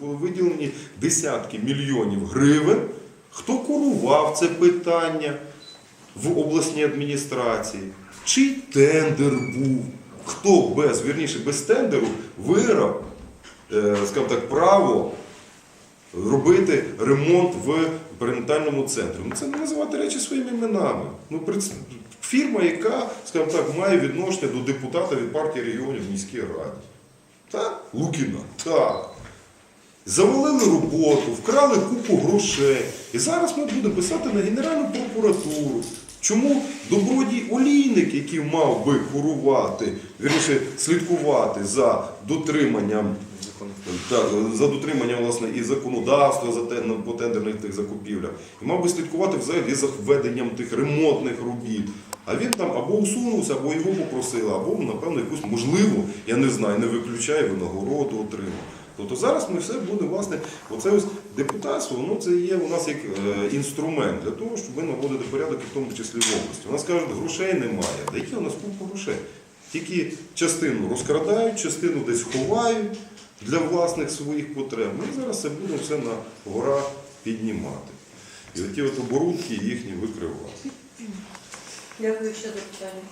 були виділені десятки мільйонів гривень, хто курував це питання в обласній адміністрації, чий тендер був, хто без, вірніше, без тендеру виграв, е, скажімо так, право робити ремонт в перинатальному центрі. Ну, це не називати речі своїми іменами. Ну, фірма, яка, скажімо так, має відношення до депутата від партії регіонів в міській раді. Так? Лукіна. Так. Завалили роботу, вкрали купу грошей. І зараз ми будемо писати на Генеральну прокуратуру. Чому добродій олійник, який мав би курувати, вірніше слідкувати за дотриманням так, за дотриманням власне і законодавства за те, ну, по тендерних тих закупівлях. І мав би слідкувати взагалі за введенням тих ремонтних робіт. А він там або усунувся, або його попросили, або, напевно, якусь можливо, я не знаю, не виключаю, винагороду отримав. Тобто зараз ми все буде, власне, оце ось депутатство, воно це є у нас як е, інструмент для того, щоб ми наводити порядок, і в тому числі в області. У нас кажуть, грошей немає. Да які у нас купа грошей? Тільки частину розкрадають, частину десь ховають для власних своїх потреб. Ми зараз це будемо все на гора піднімати. І оті от оборудки їхні викривати. Дякую ще запитання.